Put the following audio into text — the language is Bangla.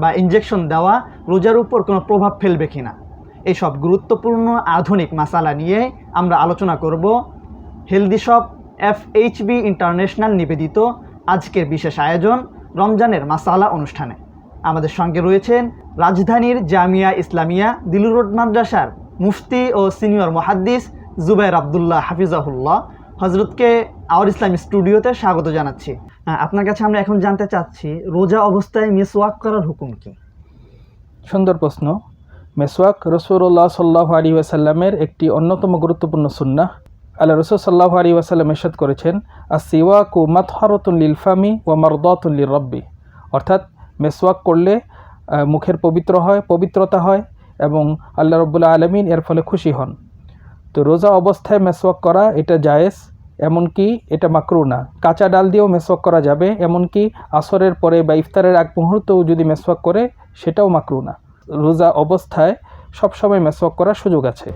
বা ইনজেকশন দেওয়া রোজার উপর কোনো প্রভাব ফেলবে কিনা। এইসব গুরুত্বপূর্ণ আধুনিক মাসালা নিয়ে আমরা আলোচনা করব healthy shop F HB international নিবেদিত আজকের বিশেষ আয়োজন রমজানের মাসালা অনুষ্ঠানে। আমাদের সঙ্গে রয়েছেন রাজধানীর জামিয়া ইসলামিয়া দিলুর রোড মাদ্রাসার মুফতি ও সিনিয়র মহাদ্দিস জুবাইর আবদুল্লাহ হাফিজাহুল্লাহ। হজরতকে আওয়ার ইসলাম স্টুডিওতে স্বাগত জানাচ্ছি। আপনার কাছে আমরা এখন জানতে চাচ্ছি, রোজা অবস্থায় মিসওয়াক করার হুকুম কি? সুন্দর প্রশ্ন। মেসওয়াক রসুল্লাহ সাল্লাহ আলী ওয়াসাল্লামের একটি অন্যতম গুরুত্বপূর্ণ সুন্না আল্লাহ রসুল সাল্লাহ আলী ওয়াসাল্লাম এরশাদ করেছেন আর সিওয়াকু মাতহারতুল লিলফামি ও মারদাতুল লিল রব্বি অর্থাৎ মেসওয়াক করলে মুখের পবিত্র হয়, পবিত্রতা হয় এবং আল্লাহ রব্বুল্লাহ আলমিন এর ফলে খুশি হন। তো রোজা অবস্থায় মেসওয়াক করা এটা জায়েজ, এমনকি এটা মাকরু না। কাঁচা ডাল দিয়েও মেসওয়াক করা যাবে, এমনকি আসরের পরে বা ইফতারের আগ মুহূর্তেও যদি মেসওয়াক করে, সেটাও মাকরু না। রোজা অবস্থায় সবসময় মেসওয়াক করার সুযোগ আছে।